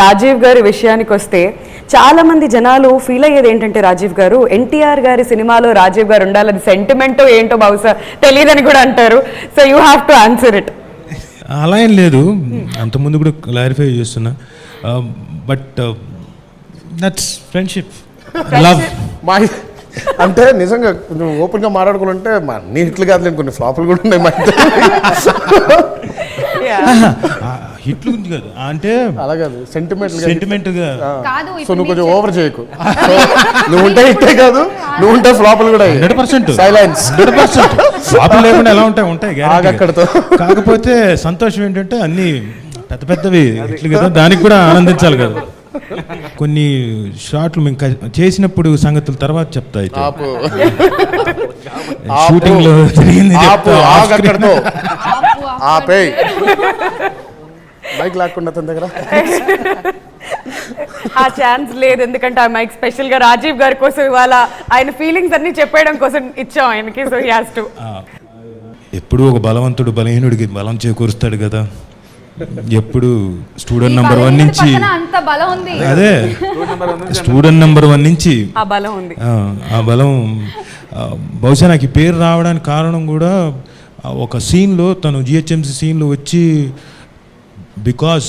రాజీవ్ గారి విషయానికి వస్తే చాలా మంది జనాలు ఫీల్ అయ్యేది ఏంటంటే రాజీవ్ గారు. ఎన్టీఆర్ గారి సినిమాలో రాజీవ్ గారు ఉండాలి అది సెంటిమెంటో ఏంటో బహుశా తెలియదని కూడా అంటారు. So you have to answer it అలా ఏం లేదు. అంతకుముందు కూడా క్లారిఫై చేస్తున్నా. బట్ దట్స్ ఫ్రెండ్షిప్ లవ్ మా అంటే నిజంగా కొంచెం ఓపెన్గా మాట్లాడుకుంటే మా అన్ని హిట్లు కాదు కొన్ని ఫ్లాపులు కూడా ఉన్నాయి మా. హిట్లు గురించి కాదు. అంటే అలా కాదు సెంటిమెంట్ సెంటిమెంట్గా కాదు సో ఇప్పుడు నువ్వు కొంచెం ఓవర్ చేయకు. నువ్వు ఉంటే హిట్టే కాదు. నువ్వు ఉంటే ఫ్లాపులు కూడా hundred percent. Silence hundred percent. ఫ్లాపులు లేకుండా ఎలా ఉంటాయి? ఉంటాయి. ఆగక్కడితో. కాకపోతే సంతోషం ఏంటంటే అన్ని పెద్ద పెద్దవి హిట్లు కదా దానికి కూడా ఆనందించాలి కదా. కొన్ని షాట్లు మేము చేసినప్పుడు సంగతుల తర్వాత చెప్తా అయితే. షూటింగ్లో జరిగింది ఆపు మైక్ లాక్కుండా అతని దగ్గర. ఆ ఛాన్స్ లేదు ఎందుకంటే ఆ మైక్ స్పెషల్గా రాజీవ్ గారి కోసం ఇవాళ ఆయన ఫీలింగ్స్ అన్ని చెప్పేయడం కోసం ఇచ్చాం ఆయనకి సో హీ హాస్ టు ఎప్పుడు ఒక బలవంతుడు బలహీనుడికి బలం చేకూరుస్తాడు కదా. ఎప్పుడు స్టూడెంట్ నెంబర్ వన్ నుంచి పక్కన అంత బలం ఉంది. అదే. స్టూడెంట్ నెంబర్ వన్ నుంచి ఆ బలం ఉంది. ఆ, బలం బహుశా నాకు ఈ పేరు రావడానికి కారణం కూడా ఒక సీన్లో తను జిహెచ్ఎంసీ సీన్లో వచ్చి బికాస్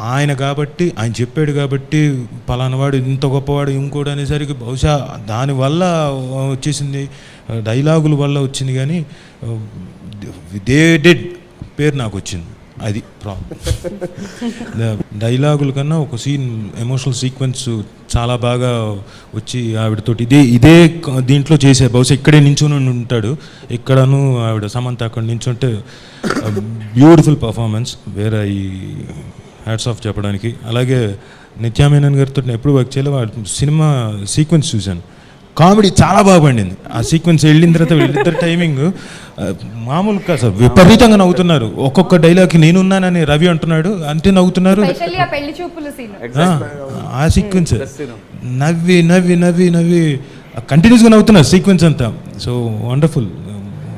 ఆయన కాబట్టి ఆయన చెప్పాడు కాబట్టి పలానావాడు ఇంత గొప్పవాడు ఇంకోటి అనేసరికి బహుశా దానివల్ల వచ్చేసింది డైలాగుల వల్ల వచ్చింది కానీ దే డెడ్ పేరు నాకు వచ్చింది అది ప్రాబ్లం డైలాగుల కన్నా ఒక సీన్ ఎమోషనల్ సీక్వెన్స్ చాలా బాగా వచ్చి ఆవిడతోటి. ఇదే ఇదే దీంట్లో చేసే బహుశా ఇక్కడే నించుని ఉంటాడు. ఇక్కడను ఆవిడ సమంత అక్కడ నించుంటే బ్యూటిఫుల్ పర్ఫార్మెన్స్ వేరే ఈ హ్యాట్స్ ఆఫ్ చెప్పడానికి. అలాగే నిత్యామేనన్ గారితో ఎప్పుడు వర్క్ చేయలే సినిమా సీక్వెన్స్ చూశాను. కామెడీ చాలా బాగా పండింది. ఆ సీక్వెన్స్ వెళ్ళిన తర్వాత వీళ్ళిద్దరు టైమింగ్ మామూలు కాదు సార్ విపరీతంగా నవ్వుతున్నారు. ఒక్కొక్క డైలాగ్కి నేనున్నానని రవి అంటున్నాడు అంటే నవ్వుతున్నారు. స్పెషల్లీ ఆ పెళ్ళి చూపుల సీన్ ఆ, ఆ సీక్వెన్స్. నవ్వి నవ్వి నవ్వి నవ్వి కంటిన్యూస్గా నవ్వుతున్నారు సీక్వెన్స్ అంతా. So wonderful.